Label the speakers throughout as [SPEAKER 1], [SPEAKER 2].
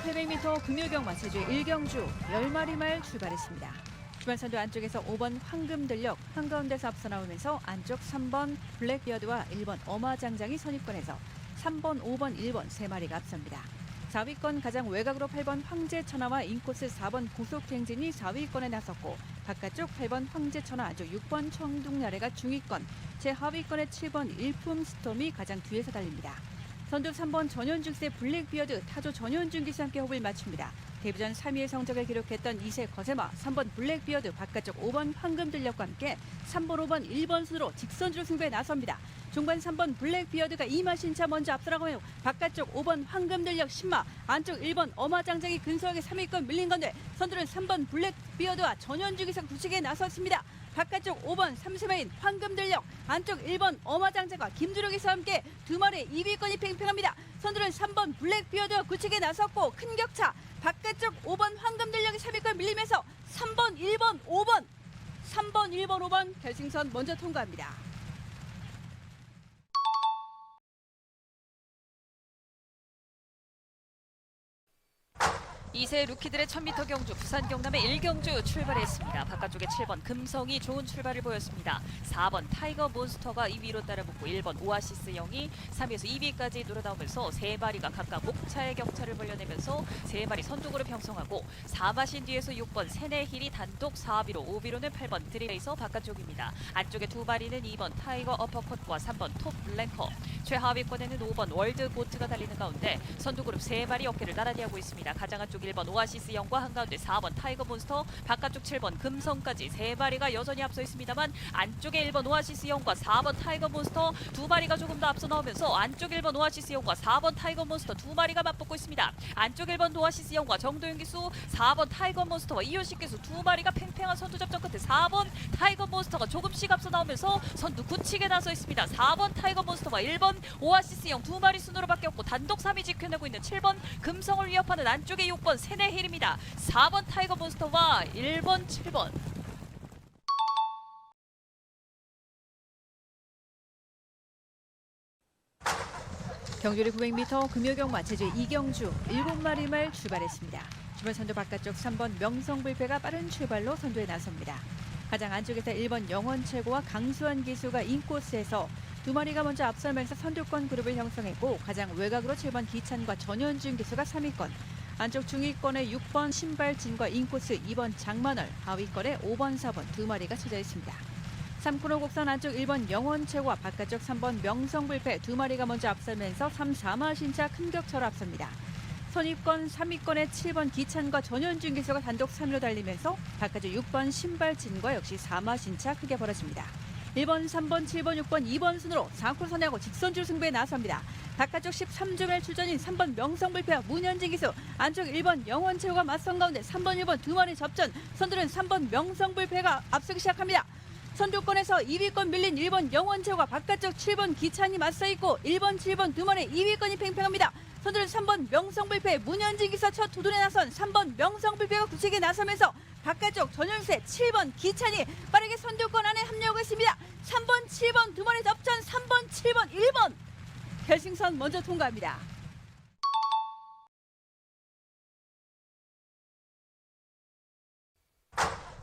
[SPEAKER 1] 경주를 800m 금요경마 제주 1경주 10마리 말 출발했습니다. 주말선두 안쪽에서 5번 황금들력 한가운데서 앞서 나오면서 안쪽 3번 블랙비어드와 1번 어마장장이 선입권에서 3번, 5번, 1번 세 마리가 앞섭니다. 4위권 가장 외곽으로 8번 황제천하와 인코스 4번 고속행진이 4위권에 나섰고 바깥쪽 8번 황제천하 안쪽 6번 청둥나래가 중위권 제하위권의 7번 일품스톰이 가장 뒤에서 달립니다. 선두 3번 전현중세 블랙비어드 타조 전현중 기수 함께 호흡을 맞춥니다. 데뷔전 3위의 성적을 기록했던 2세 거세마 3번 블랙비어드 바깥쪽 5번 황금들력과 함께 3번, 5번, 1번 순으로 직선주로 승부에 나섭니다. 중반 3번 블랙비어드가 이마신차 먼저 앞서나가며 바깥쪽 5번 황금들력 10마 안쪽 1번 어마장장이 근소하게 3위권 밀린 건데 선두는 3번 블랙비어드와 전현중 기사 구치기에 나섰습니다. 바깥쪽 5번 3세마인 황금들력 안쪽 1번 어마장자가 김주력에서 함께 두 마리 2위권이 팽팽합니다. 선두는 3번 블랙비어드와 구치기에 나섰고 큰 격차 바깥쪽 5번 황금들력이 3위권 밀리면서 3번 1번 5번 3번 1번 5번 결승선 먼저 통과합니다.
[SPEAKER 2] 이세 루키들의 1000m 경주 부산 경남의 1경주 출발했습니다. 바깥쪽에 7번 금성이 좋은 출발을 보였습니다. 4번 타이거 몬스터가 2위로 따라붙고 1번 오아시스 영이 3위에서 2위까지 놀아나오면서 세 마리가 각각 목차의 격차를 벌려내면서 세 마리 선두그룹 형성하고 4마신 뒤에서 6번 세네힐이 단독 4위로 5위로는 8번 드리레이서 바깥쪽입니다. 안쪽에 두 마리는 2번 타이거 어퍼컷과 3번 톱 블랭커 최하위권에는 5번 월드 고트가 달리는 가운데 선두그룹 세 마리 어깨를 나란히 하고 있습니다. 가장 안쪽 1번 오아시스 영과 한가운데 4번 타이거 몬스터 바깥쪽 7번 금성까지 세 마리가 여전히 앞서 있습니다만 안쪽에 1번 오아시스 영과 4번 타이거 몬스터 두 마리가 조금 더 앞서 나오면서 안쪽 1번 오아시스 영과 4번 타이거 몬스터 두 마리가 맞붙고 있습니다. 안쪽 1번 오아시스 영과 정도윤 기수 4번 타이거 몬스터와 이효식 기수 두 마리가 팽팽한 선두 접전 끝에 4번 타이거 몬스터가 조금씩 앞서 나오면서 선두 굳히게 나서 있습니다. 4번 타이거 몬스터와 1번 오아시스 영 두 마리 순으로 바뀌었고 단독 3위 지켜내고 있는 7번 금성을 위협하는 안쪽에 6번 세네힐입니다. 4번 타이거 몬스터와 1번 7번
[SPEAKER 1] 경주리 900m 금요경마 제주 이경주 7마리 말 출발했습니다. 주말 선두 바깥쪽 3번 명성불패가 빠른 출발로 선두에 나섭니다. 가장 안쪽에서 1번 영원 최고와 강수환 기수가 인코스에서 두 마리가 먼저 앞서면서 선두권 그룹을 형성했고 가장 외곽으로 7번 기찬과 전현준 기수가 3위권 안쪽 중위권에 6번 신발진과 인코스 2번 장만월 하위권에 5번 4번 두 마리가 쳐져 있습니다. 3코너 곡선 안쪽 1번 영원최고와 바깥쪽 3번 명성불패 두 마리가 먼저 앞서면서 3, 4마 신차 큰 격차로 앞섭니다. 선입권 3위권의 7번 기찬과 전현준 기수가 단독 3위로 달리면서 바깥쪽 6번 신발진과 역시 4마 신차 크게 벌어집니다. 1번, 3번, 7번, 6번, 2번 순으로 4코너 선회하고 직선줄 승부에 나섭니다. 바깥쪽 13주말 출전인 3번 명성불패와 문현진 기수 안쪽 1번 영원최고가 맞선 가운데 3번, 1번 두 마리 접전 선두는 3번 명성불패가 앞서기 시작합니다. 선두권에서 2위권 밀린 1번 영원체호가 바깥쪽 7번 기찬이 맞서 있고 1번, 7번 두 마리 2위권이 팽팽합니다. 선두는 3번 명성불패 문현진 기사 첫 도전에 나선 3번 명성불패가 구색에 나서면서 바깥쪽 전현세 7번 기찬이 빠르게 선두권 안에 합류하고 있습니다. 3번, 7번 두 마리 접전 3번, 7번, 1번 결승선 먼저 통과합니다.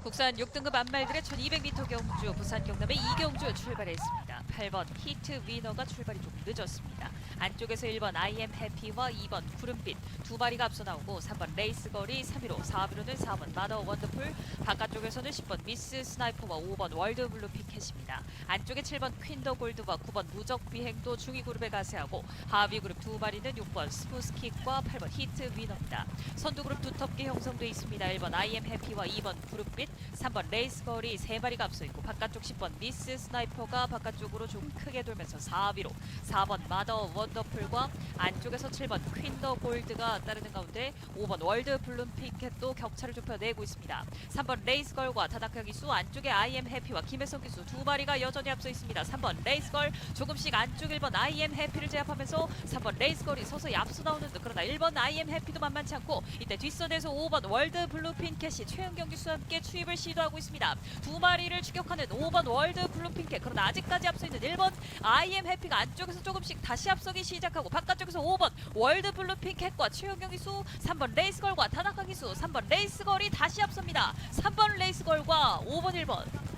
[SPEAKER 2] 국산 6등급 안말들의 1200m 경주 부산 경남의 이경주 출발했습니다. 8번 히트 위너가 출발이 조금 늦었습니다. 안쪽에서 1번 아이엠 해피와 2번 구름빛 두 마리가 앞서 나오고 3번 레이스 거리 3위로 4위로는 4번 마더 원더풀 바깥쪽에서는 10번 미스 스나이퍼와 5번 월드 블루 피켓입니다. 안쪽에 7번 퀸더 골드와 9번 무적 비행도 중위 그룹에 가세하고 하위 그룹 두 마리는 6번 스무스킥과 8번 히트 위너입니다. 선두 그룹 두텁게 형성돼 있습니다. 1번 아이엠 해피와 2번 구름빛 3번 레이스 거리 세 마리가 앞서 있고 바깥쪽 10번 미스 스나이퍼가 바깥쪽으로 좀 크게 돌면서 4위로 4번 마더 원더풀과 안쪽에서 7번 퀸더 골드가 따르는 가운데 5번 월드 블룸 피켓도 격차를 좁혀내고 있습니다. 3번 레이스 걸과 다다카 기수 안쪽에 아이엠 해피와 김혜성 기수 두 마리가 여전히 앞서 있습니다. 3번 레이스 걸 조금씩 안쪽 1번 아이엠 해피를 제압하면서 3번 레이스 걸이 서서히 앞서 나오는 듯 그러나 1번 아이엠 해피도 만만치 않고 이때 뒷선에서 5번 월드 블루 핀켓이 최은경 기수와 함께 추입을 진입을 시도하고 있습니다. 두 마리를 추격하는 5번 월드 블루핑켓 그러나 아직까지 앞서 있는 1번 IM 해피가 안쪽에서 조금씩 다시 앞서기 시작하고 바깥쪽에서 5번 월드 블루핑켓과 최영경 기수 3번 레이스걸과 타나카 기수 3번 레이스걸이 다시 앞섭니다. 3번 레이스걸과 5번 1번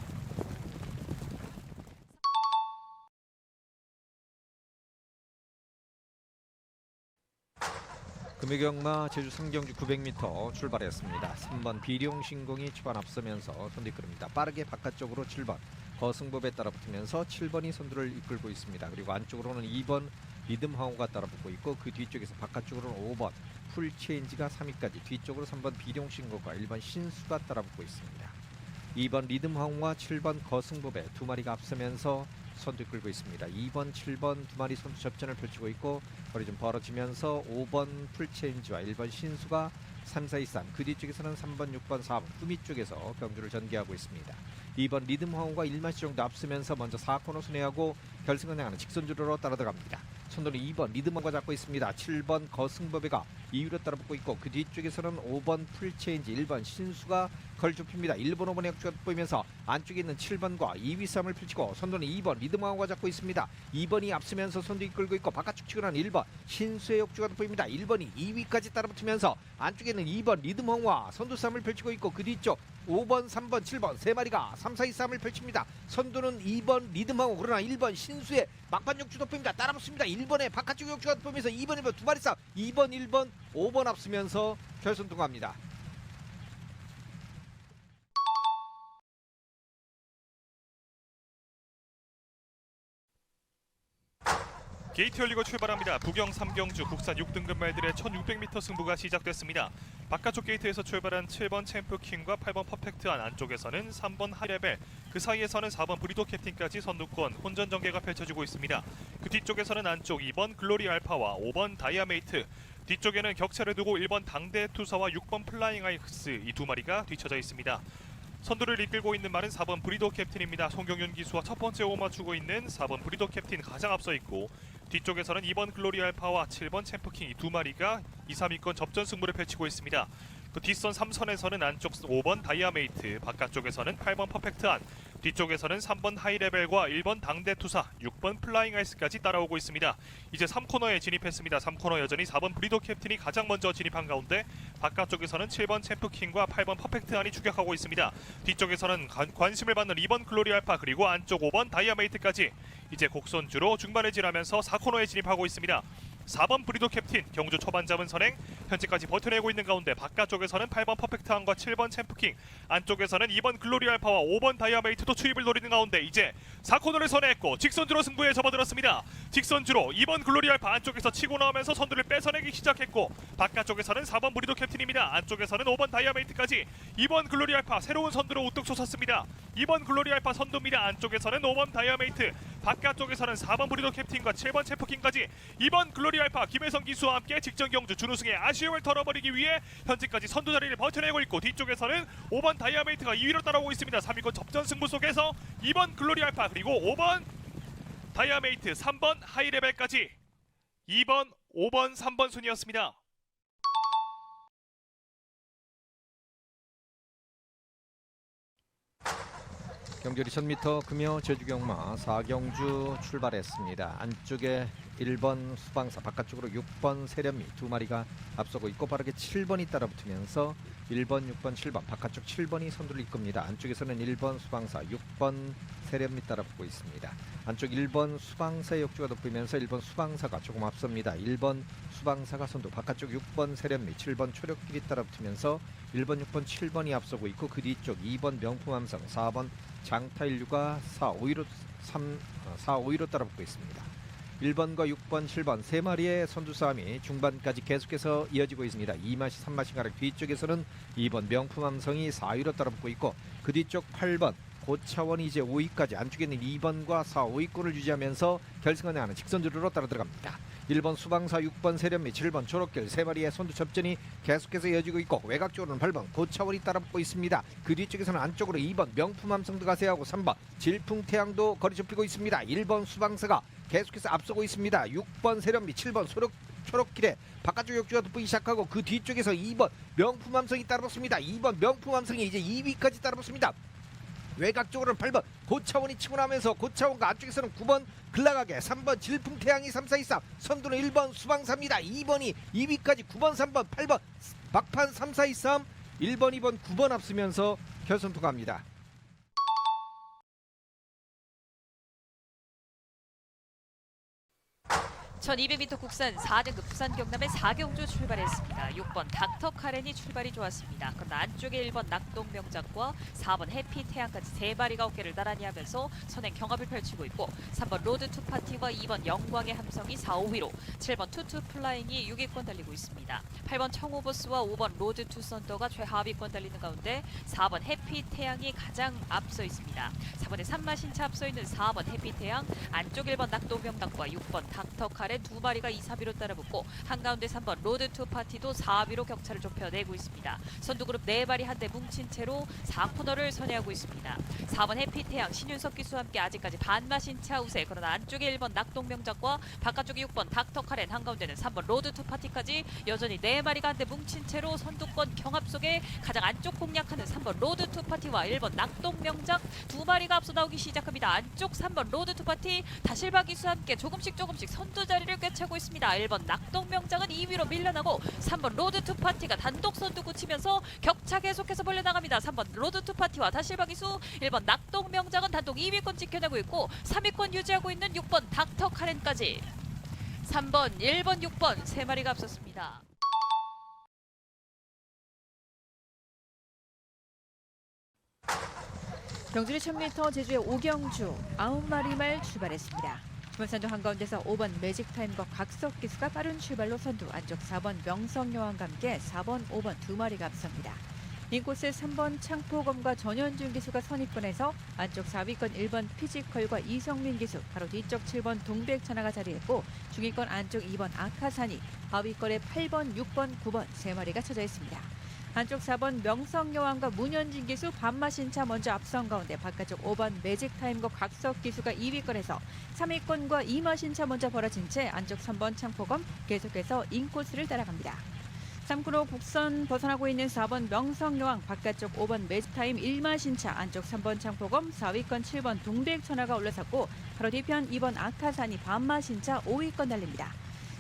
[SPEAKER 3] 금요경마 제주 상경주 900m 출발했습니다. 3번 비룡신공이 초반 앞서면서 선두 이끌입니다. 빠르게 바깥쪽으로 7번 거승법에 따라 붙으면서 7번이 선두를 이끌고 있습니다. 그리고 안쪽으로는 2번 리듬하우가 따라붙고 있고 그 뒤쪽에서 바깥쪽으로는 5번 풀체인지가 3위까지 뒤쪽으로 3번 비룡신공과 1번 신수가 따라붙고 있습니다. 2번 리듬하우와 7번 거승법에 두 마리가 앞서면서 선두 끌고 있습니다. 2번, 7번 두 마리 선두 접전을 펼치고 있고 거리 좀 벌어지면서 5번 풀체인지와 1번 신수가 3, 4, 2, 3. 그 뒤쪽에서는 3번, 6번, 4번 후미 쪽에서 경주를 전개하고 있습니다. 2번 리듬 황후가 1마시 정도 앞서면서 먼저 4코너 순회하고 결승을 향하는 직선주로로 따라 들어갑니다. 선두는 2번 리듬 황후가 잡고 있습니다. 7번 거승법이가 2위로 따라붙고 있고 그 뒤쪽에서는 5번 풀체인지 1번 신수가 걸 좁힙니다. 1번, 5번의 역주가 보이면서 안쪽에 있는 7번과 2위 싸움을 펼치고 선두는 2번 리드마우가 잡고 있습니다. 2번이 앞서면서 선두 이끌고 있고 바깥쪽 치고 나는 1번 신수의 역주가 보입니다. 1번이 2위까지 따라붙으면서 안쪽에 있는 2번 리드마우와 선두 싸움을 펼치고 있고 그 뒤쪽 5번, 3번, 7번 세 마리가 3, 4, 2 싸움을 펼칩니다. 선두는 2번 리드마우 그러나 1번 신수의 막판 역주도 보입니다. 따라붙습니다. 1번의 바깥쪽 역주가 보이면서 2번, 1번 두 마리 싸움 2번, 1번, 5번 앞서면서 결선 통과합니다.
[SPEAKER 4] 게이트 열리고 출발합니다. 부경 3경주 국산 6등급 말들의 1600m 승부가 시작됐습니다. 바깥쪽 게이트에서 출발한 7번 챔프킹과 8번 퍼펙트한 안쪽에서는 3번 하이레벨, 그 사이에서는 4번 브리도 캡틴까지 선두권 혼전 전개가 펼쳐지고 있습니다. 그 뒤쪽에서는 안쪽 2번 글로리 알파와 5번 다이아메이트, 뒤쪽에는 격차를 두고 1번 당대 투사와 6번 플라잉 아이스 이 두 마리가 뒤쳐져 있습니다. 선두를 이끌고 있는 말은 4번 브리도 캡틴입니다. 송경윤 기수와 첫 번째 호 맞추고 있는 4번 브리도 캡틴 가장 앞서 있고 뒤쪽에서는 2번 글로리 알파와 7번 챔프킹 이 두 마리가 2, 3위권 접전 승부를 펼치고 있습니다. 그 뒷선 3선에서는 안쪽 5번 다이아메이트, 바깥쪽에서는 8번 퍼펙트한, 뒤쪽에서는 3번 하이레벨과 1번 당대투사, 6번 플라잉 아이스까지 따라오고 있습니다. 이제 3코너에 진입했습니다. 3코너 여전히 4번 브리도 캡틴이 가장 먼저 진입한 가운데 바깥쪽에서는 7번 챔프킹과 8번 퍼펙트한이 추격하고 있습니다. 뒤쪽에서는 관, 관심을 받는 2번 글로리 알파 그리고 안쪽 5번 다이아메이트까지 이제 곡선주로 중반에 지나면서 4코너에 진입하고 있습니다. 4번 브리도 캡틴 경주 초반 잡은 선행. 현재까지 버텨내고 있는 가운데 바깥쪽에서는 8번 퍼펙트한과 7번 챔프킹. 안쪽에서는 2번 글로리 알파와 5번 다이아메이트도 추입을 노리는 가운데 이제 4코너를 선회했고 직선주로 승부에 접어들었습니다. 직선주로 2번 글로리 알파 안쪽에서 치고 나오면서 선두를 뺏어내기 시작했고 바깥쪽에서는 4번 브리도 캡틴입니다. 안쪽에서는 5번 다이아메이트까지 2번 글로리 알파 새로운 선두로 우뚝 솟았습니다. 2번 글로리 알파 선두입니다. 안쪽에서는 5번 다이아메이트 바깥쪽에서는 4번 브리도 캡틴과 7번 체프킹까지 2번 글로리 알파 김혜성 기수와 함께 직전 경주 준우승의 아쉬움을 털어버리기 위해 현재까지 선두 자리를 버텨내고 있고 뒤쪽에서는 5번 다이아메이트가 2위로 따라오고 있습니다. 3위권 접전 승부 속에서 2번 글로리 알파 그리고 5번 다이아메이트 3번 하이레벨까지 2번 5번 3번 순이었습니다.
[SPEAKER 3] 경주리 1000m 금요 제주경마 4경주 출발했습니다. 안쪽에 1번 수방사 바깥쪽으로 6번 세련미 두 마리가 앞서고 있고 빠르게 7번이 따라붙으면서 1번, 6번, 7번 바깥쪽 7번이 선두를 이끕니다. 안쪽에서는 1번 수방사, 6번 세련미 따라붙고 있습니다. 안쪽 1번 수방사의 역주가 돋보이면서 1번 수방사가 조금 앞섭니다. 1번 수방사가 선두 바깥쪽 6번 세련미, 7번 초력길이 따라붙으면서 1번, 6번, 7번이 앞서고 있고 그 뒤쪽 2번 명품함성, 4번 장타일류가 4, 5위로 3, 4, 5위로 따라붙고 있습니다. 1번과 6번, 7번 세 마리의 선두 싸움이 중반까지 계속해서 이어지고 있습니다. 2마시, 3마시 가량 뒤쪽에서는 2번 명품 함성이 4위로 따라붙고 있고 그 뒤쪽 8번 고차원이 이제 5위까지 안쪽에 있는 2번과 4, 5위권을 유지하면서 결승선에 하는 직선주로로 따라 들어갑니다. 1번 수방사, 6번 세련미, 7번 초록길 세 마리의 선두 접전이 계속해서 이어지고 있고 외곽 쪽으로는 8번 고차원이 따라붙고 있습니다. 그 뒤쪽에서는 안쪽으로 2번 명품함성도 가세하고 3번 질풍태양도 거리 좁히고 있습니다. 1번 수방사가 계속해서 앞서고 있습니다. 6번 세련미, 7번 소록 초록길에 바깥쪽 역주가 돋보기 시작하고 그 뒤쪽에서 2번 명품 함성이 따라붙습니다. 2번 명품 함성이 이제 2위까지 따라붙습니다. 외곽 쪽으로는 8번 고차원이 치고 나면서 고차원과 안쪽에서는 9번 글라가게 3번 질풍태양이 3, 4, 2, 3 선두는 1번 수방사입니다. 2번이 2위까지 9번 3번 8번 막판 3, 4, 2, 3 1번 2번 9번 앞서면서 결선 통과합니다.
[SPEAKER 2] 1200m 국산 4등급 부산 경남의 4경주 출발했습니다. 6번 닥터 카렌이 출발이 좋았습니다. 그러나 안쪽에 1번 낙동명작과 4번 해피 태양까지 세 마리가 어깨를 나란히 하면서 선행 경합을 펼치고 있고 3번 로드 투 파티와 2번 영광의 함성이 4, 5위로 7번 투투 플라잉이 6위권 달리고 있습니다. 8번 청오버스와 5번 로드 투 썬더가 최하위권 달리는 가운데 4번 해피 태양이 가장 앞서 있습니다. 4번에 산마신차 앞서 있는 4번 해피 태양 안쪽 1번 낙동명당과 6번 닥 터 카렌 두 마리가 2, 3위로 따라붙고 한가운데 3번 로드 투 파티도 4위로 격차를 좁혀내고 있습니다. 선두그룹 4마리 한대 뭉친 채로 4코너를 선회하고 있습니다. 4번 해피태양 신윤석 기수와 함께 아직까지 반마신 차 우세 그러나 안쪽에 1번 낙동명작과 바깥쪽에 6번 닥터 카렌 한가운데는 3번 로드 투 파티까지 여전히 4마리가 한대 뭉친 채로 선두권 경합 속에 가장 안쪽 공략하는 3번 로드 투 파티와 1번 낙동명작 두 마리가 앞서 나오기 시작합니다. 안쪽 3번 로드 투 파티 다실바 기수와 함께 조금씩 조금씩 선두 자리를 꿰차고 있습니다. 1번 낙동명작은 2위로 밀려나고 3번 로드 투 파티가 단독 선두 굳히면서 격차 계속해서 벌려나갑니다. 3번 로드 투 파티와 다실바 기수 1번 낙동명작은 단독 2위권 지켜내고 있고 3위권 유지하고 있는 6번 닥터 카렌까지 3번, 1번, 6번 세 마리가 앞섰습니다.
[SPEAKER 1] 경주리 1000m 제주의 오경주 9마리 말 출발했습니다. 주변산도 한가운데서 5번 매직타임과 각석 기수가 빠른 출발로 선두 안쪽 4번 명성여왕과 함께 4번, 5번 두 마리가 앞섭니다. 인코스 3번 창포검과 전현준 기수가 선입권에서 안쪽 4위권 1번 피지컬과 이성민 기수 바로 뒤쪽 7번 동백천하가 자리했고 중위권 안쪽 2번 아카사니 하위권에 8번, 6번, 9번 세 마리가 쳐져 있습니다. 안쪽 4번 명성여왕과 문현진 기수 반마신차 먼저 앞선 가운데 바깥쪽 5번 매직타임과 각석 기수가 2위권에서 3위권과 이마신차 먼저 벌어진 채 안쪽 3번 창포검 계속해서 인코스를 따라갑니다. 3구로 국선 벗어나고 있는 4번 명성여왕 바깥쪽 5번 매직타임 1마신차 안쪽 3번 창포검 4위권 7번 동백천하가 올라섰고 바로 뒤편 2번 아카산이 반마신차 5위권 달립니다.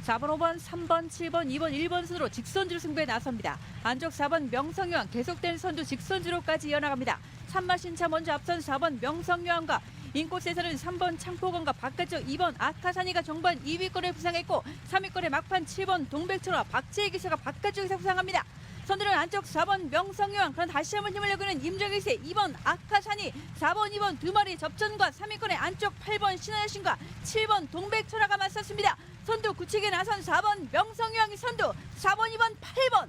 [SPEAKER 1] 4번, 5번, 3번, 7번, 2번, 1번 순으로 직선주로 승부에 나섭니다. 안쪽 4번 명성여왕 계속된 선두 직선주로까지 이어나갑니다. 3마신차 먼저 앞선 4번 명성여왕과 인코스에서는 3번 창포건과 바깥쪽 2번 아카사니가 정반 2위권을 부상했고 3위권의 막판 7번 동백천과 박재희 기사가 바깥쪽에서 부상합니다. 선두는 안쪽 4번 명성여왕 그런 다시 한번 힘을 내고 있는 임정일세 2번 아카사니 4번 2번 두 마리 접전과 3위권의 안쪽 8번 신하여신과 7번 동백천하가 맞섰습니다. 선두 굳히게 나선 4번 명성여왕이 선두 4번 2번 8번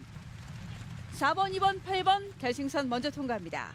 [SPEAKER 1] 4번 2번 8번 결승선 먼저 통과합니다.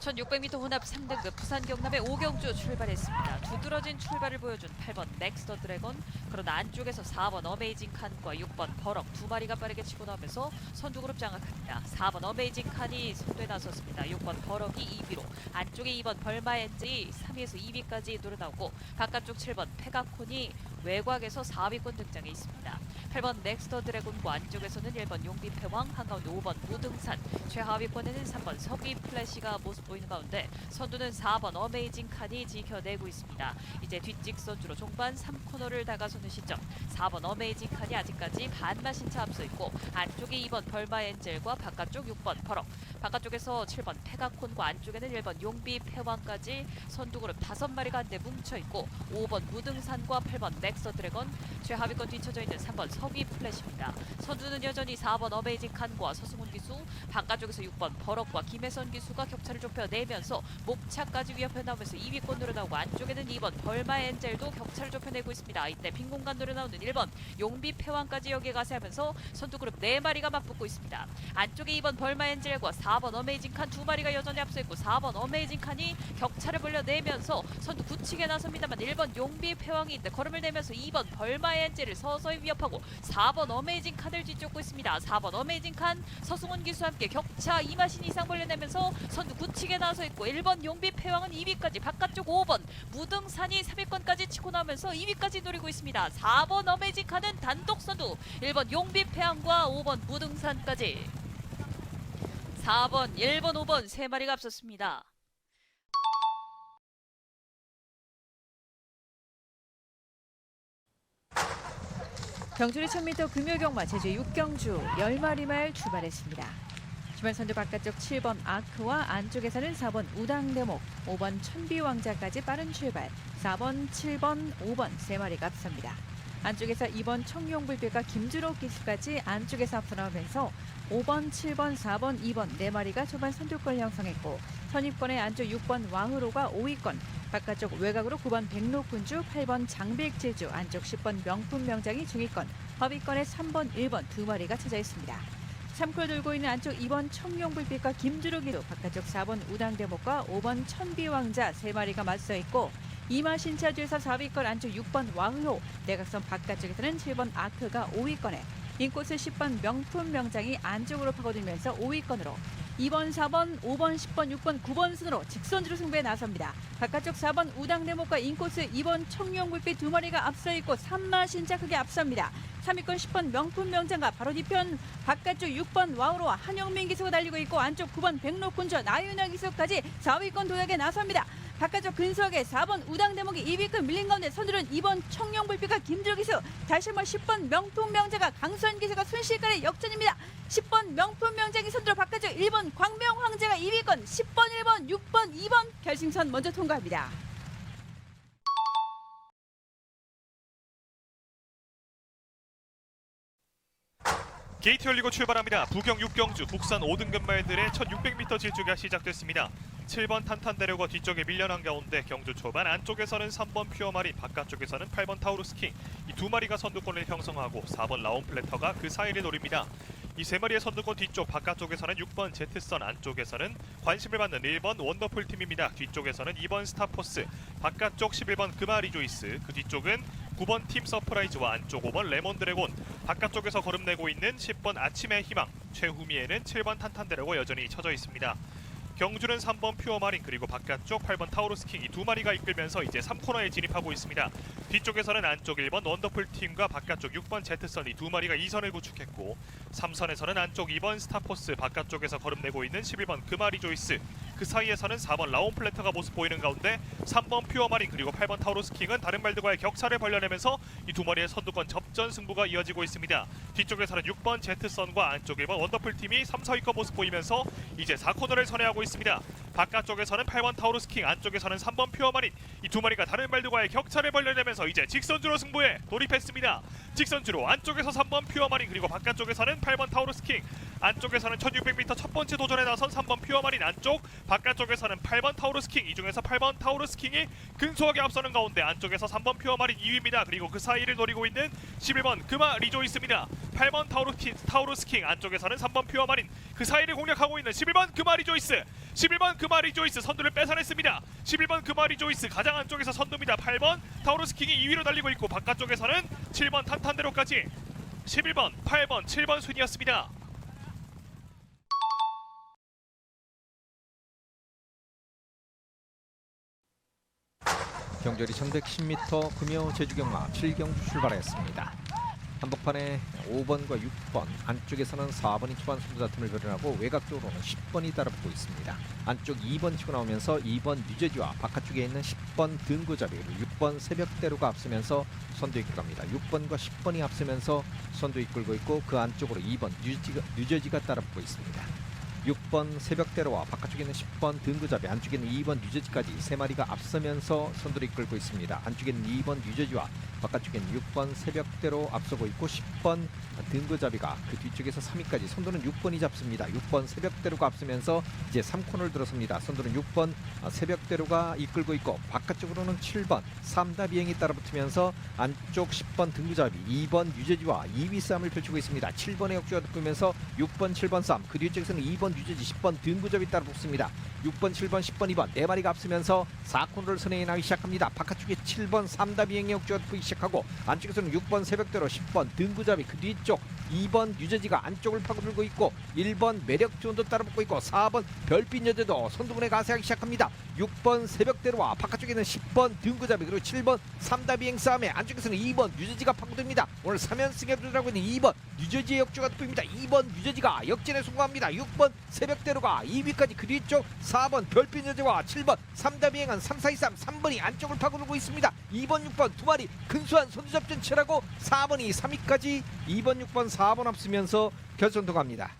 [SPEAKER 2] 전 600m 혼합 3등급 부산 경남의 오경주 출발했습니다. 두드러진 출발을 보여준 8번 넥스터 드래곤 그러나 안쪽에서 4번 어메이징 칸과 6번 버럭 두 마리가 빠르게 치고 나오면서 선두 그룹 장악합니다. 4번 어메이징 칸이 선두에 나섰습니다. 6번 버럭이 2위로 안쪽에 2번 벌마 엔지 3위에서 2위까지 노려 나오고 바깥쪽 7번 페가콘이 외곽에서 4위권 등장해 있습니다. 8번 넥스터 드래곤과 안쪽에서는 1번 용비 패왕 한가운데 5번 무등산 최하위권에는 3번 서귀 플래시가 모습 보이는 가운데 선두는 4번 어메이징 칸이 지켜내고 있습니다. 이제 뒷직 선주로 종반 3코너를 다가서는 시점 4번 어메이징 칸이 아직까지 반마신차 앞서 있고 안쪽에 2번 벌마 엔젤과 바깥쪽 6번 버럭 바깥쪽에서 7번 페가콘과 안쪽에는 1번 용비 패왕까지 선두그룹 5마리가 한데 뭉쳐있고 5번 무등산과 8번 넥서 드래곤 최하위권 뒤쳐져 있는 3번 서귀 플래시입니다. 선두는 여전히 4번 어메이징 칸과 서승훈 기수 바깥쪽에서 6번 버럭과 김혜선 기수가 격차를 좁혀내면서 목차까지 위협해 나오면서 2위권으로 나오고 안쪽에는 2번 벌마 엔젤도 격차를 좁혀내고 있습니다. 이때 빅 공간으로 나오는 1번 용비 패왕까지 여기에 가세하면서 선두 그룹 4마리가 맞붙고 있습니다. 안쪽에 2번 벌마 엔젤과 4번 어메이징 칸 두 마리가 여전히 앞서 있고 4번 어메이징 칸이 격차를 벌려내면서 선두 굳히게 나섭니다만 1번 용비 패왕이 있는데 걸음을 내면서 2번 벌마 엔젤을 서서히 위협하고 4번 어메이징 칸을 뒤쫓고 있습니다. 4번 어메이징 칸 서승훈 기수와 함께 격차 2마신 이상 벌려내면서 선두 굳히게 나서 있고 1번 용비 패왕은 2위까지 바깥쪽 5번 무등산이 3위권까지 치고 나오면서 2위까지 노리고 있습니다. 4번 어메이징 칸은 단독 선두 1번 용비 패왕과 5번 무등산까지 4번, 1번, 5번 세 마리가 앞섰습니다.
[SPEAKER 1] 경주리 1000m 금요경마 제주 6경주 10마리 말 출발했습니다. 주말 선두 바깥쪽 7번 아크와 안쪽에서는 4번 우당대목, 5번 천비왕자까지 빠른 출발, 4번, 7번, 5번 세 마리가 앞섭니다. 안쪽에서 2번 청룡불빛과 김주로 기수까지 안쪽에서 앞서 나오면서 5번, 7번, 4번, 2번 네 마리가 초반 선두권 형성했고 선입권의 안쪽 6번 와흐로가 5위권, 바깥쪽 외곽으로 9번 백록군주, 8번 장백제주, 안쪽 10번 명품명장이 중위권, 하위권에 3번, 1번 두 마리가 찾아 있습니다. 참고 들고 있는 안쪽 2번 청룡불빛과 김주로기도 바깥쪽 4번 우당대목과 5번 천비왕자 세 마리가 맞서 있고 이마 신차주에서 4위권 안쪽 6번 와흐호 내각선 바깥쪽에서는 7번 아크가 5위권에 인코스 10번 명품 명장이 안쪽으로 파고들면서 5위권으로 2번, 4번, 5번, 10번, 6번, 9번 순으로 직선주로 승부에 나섭니다. 바깥쪽 4번 우당대목과 인코스 2번 청룡불빛 두 마리가 앞서 있고 3마 신차 크게 앞섭니다. 3위권 10번 명품 명장과 바로 뒤편 바깥쪽 6번 와우로와 한영민 기수가 달리고 있고 안쪽 9번 백록군주 나윤아 기수까지 4위권 도약에 나섭니다. 바깥쪽 근소하게 4번 우당 대목이 2위권 밀린 가운데 선두는 2번 청룡불빛과 김주호 기수 다시 한번 10번 명품명자가 강수환 기수가 순식간에 역전입니다. 10번 명품명장이 선두로 바깥쪽 1번 광명황제가 2위권 10번 1번 6번 2번 결승선 먼저 통과합니다.
[SPEAKER 4] 게이트 열리고 출발합니다. 부경 6경주 국산 5등급 말들의 1600m 질주가 시작됐습니다. 7번 탄탄대로가 뒤쪽에 밀려난 가운데 경주 초반 안쪽에서는 3번 퓨어마린 바깥쪽에서는 8번 타우루스킹 이 두 마리가 선두권을 형성하고 4번 라온플래터가 그 사이를 노립니다. 이 세 마리의 선두권 뒤쪽 바깥쪽에서는 6번 제트선 안쪽에서는 관심을 받는 1번 원더풀 팀입니다. 뒤쪽에서는 2번 스타포스 바깥쪽 11번 금아리 조이스 그 뒤쪽은 9번 팀 서프라이즈와 안쪽 5번 레몬 드래곤 바깥쪽에서 거름내고 있는 10번 아침의 희망 최후미에는 7번 탄탄데라고 여전히 쳐져 있습니다. 경주는 3번 퓨어마린 그리고 바깥쪽 8번 타우루스킹 이 두 마리가 이끌면서 이제 3코너에 진입하고 있습니다. 뒤쪽에서는 안쪽 1번 원더풀 팀과 바깥쪽 6번 제트선 이 두 마리가 2선을 구축했고 3선에서는 안쪽 2번 스타포스 바깥쪽에서 거름내고 있는 11번 금아리 조이스 그 사이에서는 4번 라온 플래터가 모습 보이는 가운데 3번 퓨어 마린 그리고 8번 타우루스킹은 다른 말들과의 격차를 벌려내면서 이 두 마리의 선두권 접전 승부가 이어지고 있습니다. 뒤쪽에서는 6번 제트선과 안쪽 1번 원더풀 팀이 3, 4위권 모습 보이면서 이제 4코너를 선회하고 있습니다. 바깥쪽에서는 8번 타우루스킹 안쪽에서는 3번 퓨어 마린 이 두 마리가 다른 말들과의 격차를 벌려내면서 이제 직선주로 승부에 돌입했습니다. 직선주로 안쪽에서 3번 퓨어 마린 그리고 바깥쪽에서는 8번 타우루스킹 안쪽에서는 1600m 첫 번째 도전에 나선 3번 퓨어마린 안쪽 바깥쪽에서는 8번 타우루스킹 이 중에서 8번 타우루스킹이 근소하게 앞서는 가운데 안쪽에서 3번 퓨어마린 2위입니다. 그리고 그 사이를 노리고 있는 11번 금아 리조이스입니다. 8번 타우루스킹, 타우루스킹 안쪽에서는 3번 퓨어마린 그 사이를 공략하고 있는 11번 금아 리조이스 11번 금아 리조이스 선두를 뺏어냈습니다. 11번 금아 리조이스 가장 안쪽에서 선두입니다. 8번 타우루스킹이 2위로 달리고 있고 바깥쪽에서는 7번 탄탄대로까지 11번, 8번, 7번 순이었습니다.
[SPEAKER 3] 경절이 1110m 금요 제주경마 7경주 출발했습니다. 한복판에 5번과 6번, 안쪽에서는 4번이 초반 선두 다툼을 벌여나고 외곽 쪽으로는 10번이 따라붙고 있습니다. 안쪽 2번 치고 나오면서 2번 뉴제지와 바깥쪽에 있는 10번 등고잡이 그리고 6번 새벽대로가 앞서면서 선두 이끌 겁니다. 6번과 10번이 앞서면서 선두 이끌고 있고 그 안쪽으로 2번 뉴제지가, 뉴제지가 따라붙고 있습니다. 6번 새벽대로와 바깥쪽에 있는 10번 등구잡이 안쪽에 있는 2번 뉴저지까지 세 마리가 앞서면서 선두를 이끌고 있습니다. 안쪽에 있는 2번 뉴저지와 바깥쪽에 있는 6번 새벽대로 앞서고 있고 10번 등구잡이가 그 뒤쪽에서 3위까지 선두는 6번이 잡습니다. 6번 새벽대로가 앞서면서 이제 3코너를 들어섭니다. 선두는 6번 새벽대로가 이끌고 있고 바깥쪽으로는 7번 삼다비행이 따라붙으면서 안쪽 10번 등구잡이 2번 유재지와 2위 싸움을 펼치고 있습니다. 7번의 역주가 돋으면서 6번 7번 싸움 그 뒤쪽에서는 2번 유재지 10번 등구잡이 따라붙습니다. 6번 7번 10번 2번 네 마리가 앞서면서 4코너를 선행해 나기 시작합니다. 바깥쪽에 7번 삼다비행의 역주가 돋기 시작하고 안쪽에서는 6번 새벽대로 10번 등구잡이 그 뒤쪽 2번 유재지가 안쪽을 파고들고 있고 1번 매력존도 따라붙고 있고 4번 별빛 여제도 선두분에 가세하기 시작합니다. 6번 새벽대로와 바깥쪽에는 10번 등구잡이 그리고 7번 삼다비행 싸움에 안쪽에서는 2번 유재지가 파고듭니다. 오늘 3연승에 도전하고 있는 2번 유재지의 역주가 돋보입니다. 2번 유재지가 역전에 성공합니다. 6번 새벽대로가 2위까지 그 뒤쪽 4번 별빛 여제와 7번 삼다비행은 3, 4, 2, 3 3번이 안쪽을 파고들고 있습니다. 2번 6번 두 마리 근소한 선두잡전 치라고 4번이 3위까지 2번 6번 4번 앞서면서 결선도 갑니다.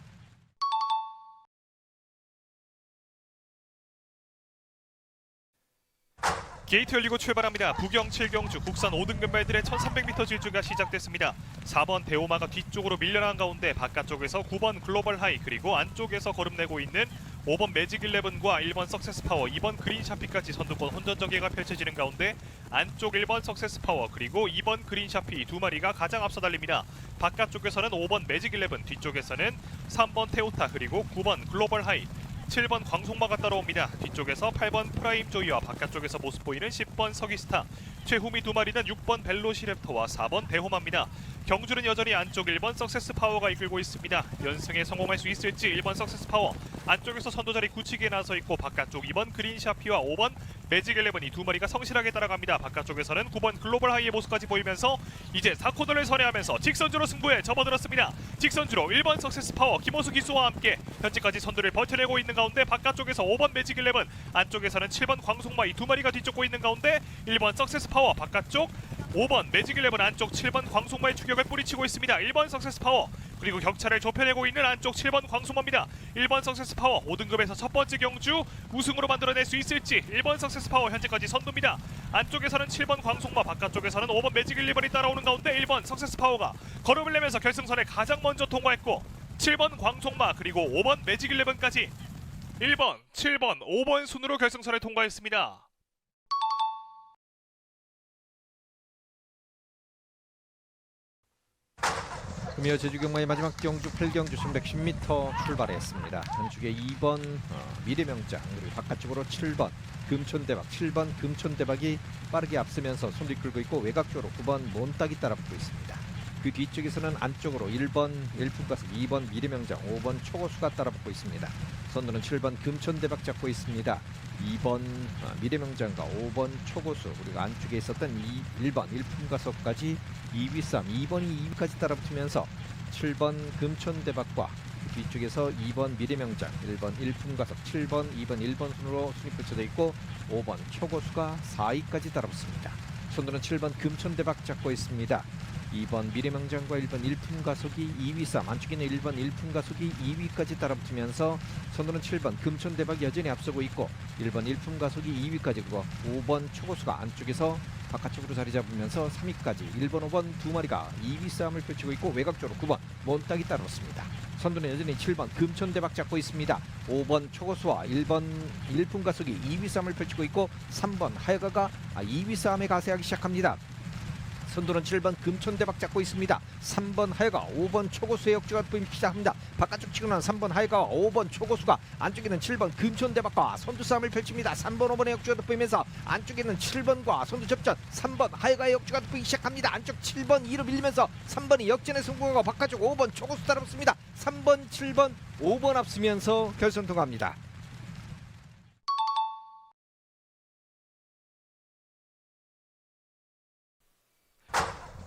[SPEAKER 4] 게이트 열리고 출발합니다. 부경 7경주 국산 5등급 말들의 1300m 질주가 시작됐습니다. 4번 대오마가 뒤쪽으로 밀려난 가운데 바깥쪽에서 9번 글로벌 하이 그리고 안쪽에서 거름내고 있는 5번 매직 11과 1번 석세스 파워, 2번 그린 샤피까지 선두권 혼전 전개가 펼쳐지는 가운데 안쪽 1번 석세스 파워 그리고 2번 그린 샤피 두 마리가 가장 앞서 달립니다. 바깥쪽에서는 5번 매직 11, 뒤쪽에서는 3번 테오타 그리고 9번 글로벌 하이 7번 광송마가 따라옵니다. 뒤쪽에서 8번 프라임 조이와 바깥쪽에서 모습 보이는 10번 서기스타 최후미 두 마리는 6번 벨로시랩터와 4번 대호마입니다. 경주는 여전히 안쪽 1번 석세스 파워가 이끌고 있습니다. 연승에 성공할 수 있을지 1번 석세스 파워 안쪽에서 선두자리 굳히게 나서 있고 바깥쪽 2번 그린 샤피와 5번 매직 11이 두 마리가 성실하게 따라갑니다. 바깥쪽에서는 9번 글로벌 하이의 모습까지 보이면서 이제 4코너를 선회하면서 직선주로 승부에 접어들었습니다. 직선주로 1번 석세스 파워 김호수 기수와 함께 현재까지 선두를 버텨내고 있는 가운데 바깥쪽에서 5번 매직 11 안쪽에서는 7번 광송마이 두 마리가 뒤쫓고 있는 가운데 1번 석세스 파워 바깥쪽 5번 매직 11 안쪽 7번 광송마의 추격을 뿌리치고 있습니다. 1번 석세스 파워 그리고 격차를 좁혀내고 있는 안쪽 7번 광송마입니다. 1번 석세스 파워 5등급에서 첫 번째 경주 우승으로 만들어낼 수 있을지 1번 석세스 파워 현재까지 선두입니다. 안쪽에서는 7번 광송마 바깥쪽에서는 5번 매직 11이 따라오는 가운데 1번 석세스 파워가 걸음을 내면서 결승선에 가장 먼저 통과했고 7번 광송마 그리고 5번 매직 11까지 1번, 7번, 5번 순으로 결승선에 통과했습니다.
[SPEAKER 3] 금요 제주경마의 마지막 경주 8경주 1110m 출발했습니다. 전주계 2번 어, 미래명장 그리고 바깥쪽으로 7번 금촌대박 7번 금촌대박이 빠르게 앞서면서 손 뒤끌고 있고 외곽쪽으로 9번 몬딱이 따라붙고 있습니다. 그 뒤쪽에서는 안쪽으로 1번 일품가스 2번 미래명장 5번 초고수가 따라붙고 있습니다. 선두는 7번 금촌대박 잡고 있습니다. 2번 어, 미래명장과 5번 초고수 그리고 안쪽에 있었던 2, 1번 일품가석까지 2위 싸움 2번이 2위까지 따라붙으면서 7번 금촌대박과 그 뒤쪽에서 2번 미래명장 1번 일품가석 7번 2번 1번 순으로 순위 펼쳐져 있고 5번 초고수가 4위까지 따라붙습니다. 선두는 7번 금촌대박 잡고 있습니다. 2번 미래명장과 1번 일품가속이 2위 싸움 안쪽에는 1번 일품가속이 2위까지 따라붙으면서 선두는 7번 금촌대박 여전히 앞서고 있고 1번 일품가속이 2위까지 그리고 5번 초고수가 안쪽에서 바깥쪽으로 자리 잡으면서 3위까지 1번 5번 두 마리가 2위 싸움을 펼치고 있고 외곽쪽으로 9번 몬딱이 따라붙습니다. 선두는 여전히 7번 금촌대박 잡고 있습니다. 5번 초고수와 1번 일품가속이 2위 싸움을 펼치고 있고 3번 하여가가 2위 싸움에 가세하기 시작합니다. 선두는 7번 금촌대박 잡고 있습니다. 3번 하여가 5번 초고수의 역주가 보이기 시작합니다. 바깥쪽 치고 난 3번 하여가 5번 초고수가 안쪽에는 7번 금촌대박과 선두 싸움을 펼칩니다. 3번 5번의 역주가 돋보이면서 안쪽에는 7번과 선두 접전 3번 하여가의 역주가 돋보이기 시작합니다. 안쪽 7번 2로 밀리면서 3번이 역전의 승부가 바깥쪽 5번 초고수 따라붙습니다. 3번 7번 5번 앞서면서 결선 통합니다.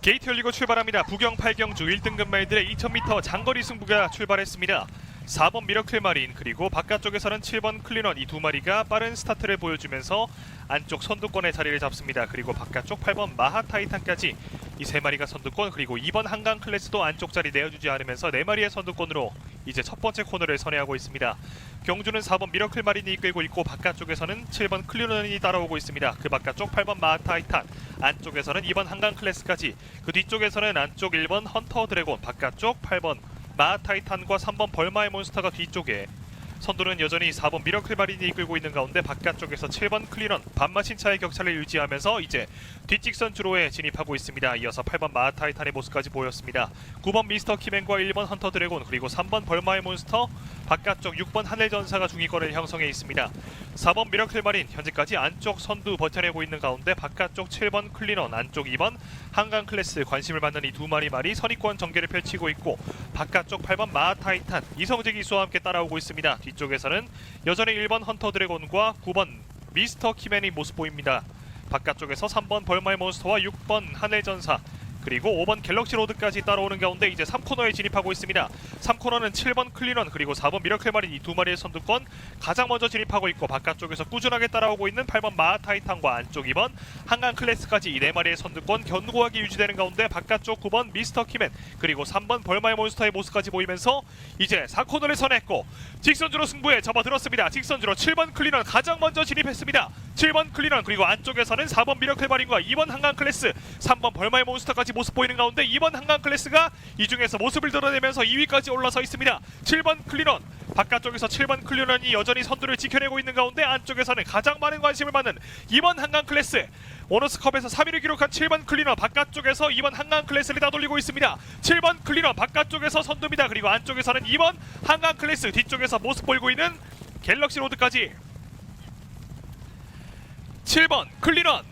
[SPEAKER 4] 게이트 열리고 출발합니다. 부경 8경주 1등급 말들의 2000m 장거리 승부가 출발했습니다. 4번 미러클 마린 그리고 바깥쪽에서는 7번 클리넌 이두 마리가 빠른 스타트를 보여주면서 안쪽 선두권에 자리를 잡습니다. 그리고 바깥쪽 8번 마하 타이탄까지 이 세 마리가 선두권 그리고 2번 한강 클래스도 안쪽 자리 내어주지 않으면서 네 마리의 선두권으로 이제 첫 번째 코너를 선회하고 있습니다. 경주는 4번 미러클 마린이 이끌고 있고 바깥쪽에서는 7번 클리넌이 따라오고 있습니다. 그 바깥쪽 8번 마타이탄, 안쪽에서는 2번 한강 클래스까지, 그 뒤쪽에서는 안쪽 1번 헌터 드래곤, 바깥쪽 8번 마 타이탄과 3번 벌마의 몬스터가 뒤쪽에 선두는 여전히 4번 미러클 마린이 이끌고 있는 가운데 바깥쪽에서 7번 클리넌 반마신 차의 격차를 유지하면서 이제 뒷직선 주로에 진입하고 있습니다. 이어서 8번 마타이탄의 모습까지 보였습니다. 9번 미스터 키맨과 1번 헌터 드래곤 그리고 3번 벌마의 몬스터 바깥쪽 6번 하늘전사가 중위권을 형성해 있습니다. 4번 미러클 마린 현재까지 안쪽 선두 버텨내고 있는 가운데 바깥쪽 7번 클리넌 안쪽 2번 한강 클래스 관심을 받는 이 두 마리 말이 선의권 전개를 펼치고 있고 바깥쪽 8번 마타이탄 이성재 기수와 함께 따라오고 있습니다. 뒤쪽에서는 여전히 1번 헌터 드래곤과 9번 미스터 키맨이 모습 보입니다. 바깥쪽에서 3번 벌마의 몬스터와 6번 하늘전사 그리고 5번 갤럭시 로드까지 따라오는 가운데 이제 3코너에 진입하고 있습니다. 3코너는 7번 클리넌 그리고 4번 미러클 마린 이 두 마리의 선두권 가장 먼저 진입하고 있고 바깥쪽에서 꾸준하게 따라오고 있는 8번 마타이탄과 안쪽 2번 한강 클래스까지 이 네 마리의 선두권 견고하게 유지되는 가운데 바깥쪽 9번 미스터 키맨 그리고 3번 벌마의 몬스터의 모습까지 보이면서 이제 4코너를 선했고 직선주로 승부에 접어들었습니다. 직선주로 7번 클리넌 가장 먼저 진입했습니다. 7번 클리넌 그리고 안쪽에서는 4번 미러클 마린과 2번 한강 클래스 3번 벌마의 몬스터까지 모습 보이는 가운데 2번 한강 클래스가 이 중에서 모습을 드러내면서 2위까지 올라서 있습니다. 7번 클리넌 바깥쪽에서 7번 클리넌이 여전히 선두를 지켜내고 있는 가운데 안쪽에서는 가장 많은 관심을 받는 2번 한강 클래스 오너스컵에서 3위를 기록한 7번 클리너 바깥쪽에서 2번 한강 클래스를 따돌리고 있습니다. 7번 클리너 바깥쪽에서 선두입니다. 그리고 안쪽에서는 2번 한강 클래스 뒤쪽에서 모습 보이고 있는 갤럭시 로드까지 7번 클리넌